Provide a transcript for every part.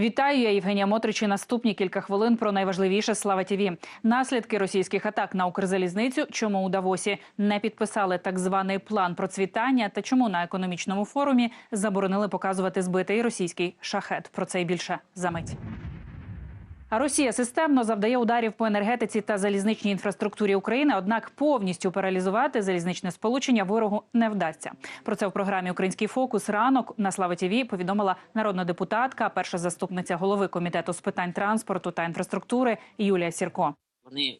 Вітаю, я Євгенія Мотричі. Наступні кілька хвилин про найважливіше Слава ТІВІ. Наслідки російських атак на Укрзалізницю. Чому у Давосі не підписали так званий план процвітання та чому на економічному форумі заборонили показувати збитий російський шахет. Про це і більше за мить. Росія системно завдає ударів по енергетиці та залізничній інфраструктурі України. Однак повністю паралізувати залізничне сполучення ворогу не вдасться. Про це в програмі Український фокус ранок на Слава ТІВІ повідомила народна депутатка, перша заступниця голови комітету з питань транспорту та інфраструктури Юлія Сірко. Вони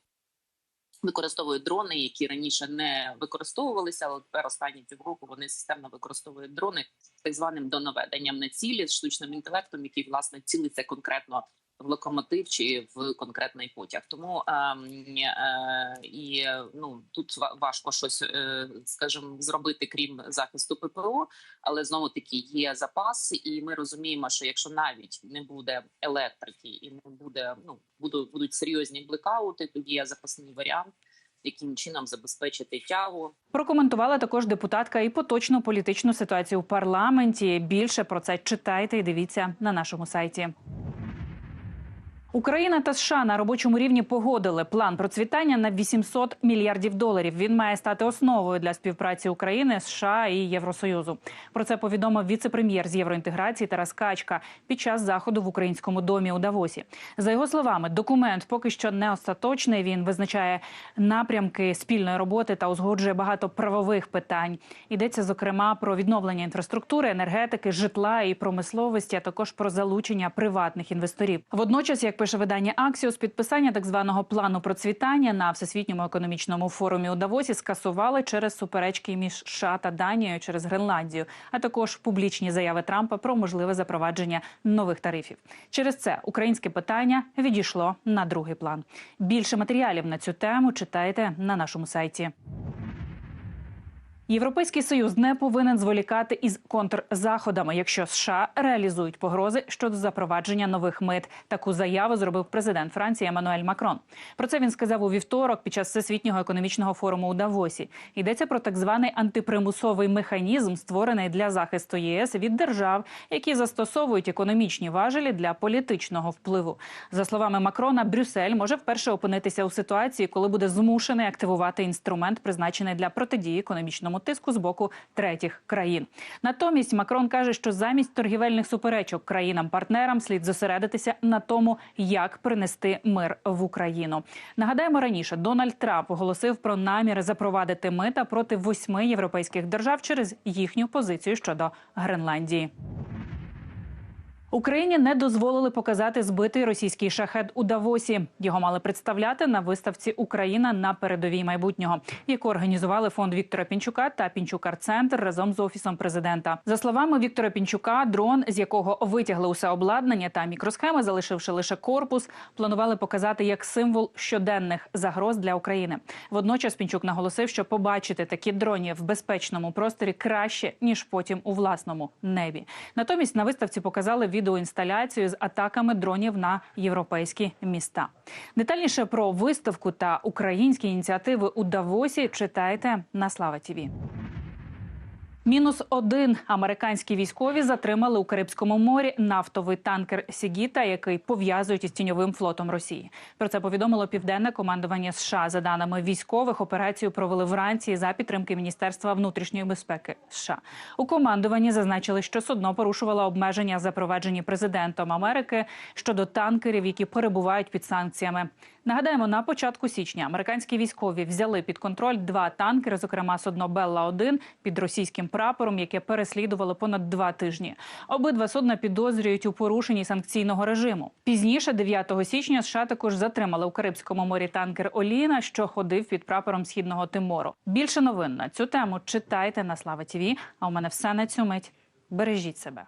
використовують дрони, які раніше не використовувалися, але тепер останні півроку вони системно використовують дрони з так званим донаведенням на цілі з штучним інтелектом, який власне цілиться конкретно в локомотив чи в конкретний потяг. Тому е, е, і ну тут важко щось, е, скажімо, зробити крім захисту ППО, але знову таки є запас, і ми розуміємо, що якщо навіть не буде електрики і не буде, ну будуть будуть серйозні блекаути, тоді є запасний варіант. Яким чином забезпечити тягу прокоментувала також депутатка і поточну політичну ситуацію в парламенті. Більше про це читайте і дивіться на нашому сайті. Україна та США на робочому рівні погодили план процвітання на 800 мільярдів доларів. Він має стати основою для співпраці України, США і Євросоюзу. Про це повідомив віце-прем'єр з євроінтеграції Тарас Качка під час заходу в українському домі у Давосі. За його словами, документ поки що не остаточний. Він визначає напрямки спільної роботи та узгоджує багато правових питань. Йдеться зокрема про відновлення інфраструктури, енергетики, житла і промисловості, а також про залучення приватних інвесторів. Водночас, як пише видання Аксіос, підписання так званого плану процвітання на всесвітньому економічному форумі у Давосі скасували через суперечки між США та Данією через Гренландію, а також публічні заяви Трампа про можливе запровадження нових тарифів. Через це українське питання відійшло на другий план. Більше матеріалів на цю тему читайте на нашому сайті. Європейський союз не повинен зволікати із контрзаходами, якщо США реалізують погрози щодо запровадження нових мит. Таку заяву зробив президент Франції Еммануель Макрон. Про це він сказав у вівторок під час всесвітнього економічного форуму у Давосі. Йдеться про так званий антипримусовий механізм, створений для захисту ЄС від держав, які застосовують економічні важелі для політичного впливу. За словами Макрона, Брюссель може вперше опинитися у ситуації, коли буде змушений активувати інструмент, призначений для протидії економічному тиску з боку третіх країн. Натомість Макрон каже, що замість торгівельних суперечок країнам-партнерам слід зосередитися на тому, як принести мир в Україну. Нагадаємо раніше, Дональд Трамп оголосив про наміри запровадити мита проти восьми європейських держав через їхню позицію щодо Гренландії. Україні не дозволили показати збитий російський шахет у Давосі. Його мали представляти на виставці Україна на передовій майбутнього, яку організували фонд Віктора Пінчука та Пінчукар-центр разом з офісом президента. За словами Віктора Пінчука, дрон, з якого витягли усе обладнання та мікросхеми, залишивши лише корпус, планували показати як символ щоденних загроз для України. Водночас Пінчук наголосив, що побачити такі дроні в безпечному просторі краще ніж потім у власному небі. Натомість на виставці показали відеоінсталяцію з атаками дронів на європейські міста. Детальніше про виставку та українські ініціативи у Давосі читайте на Слава Тіві. Мінус один американські військові затримали у Карибському морі нафтовий танкер Сігіта, який пов'язують із тіньовим флотом Росії. Про це повідомило південне командування США. За даними військових, операцію провели вранці за підтримки Міністерства внутрішньої безпеки. США у командуванні зазначили, що судно порушувало обмеження, запроваджені президентом Америки щодо танкерів, які перебувають під санкціями. Нагадаємо, на початку січня американські військові взяли під контроль два танкери, зокрема судно Белла 1 під російським прапором, яке переслідувало понад два тижні. Обидва судна підозрюють у порушенні санкційного режиму. Пізніше, 9 січня, США також затримали у Карибському морі танкер Оліна, що ходив під прапором східного Тимору. Більше новин на цю тему читайте на Слава Тіві. А у мене все на цю мить. Бережіть себе.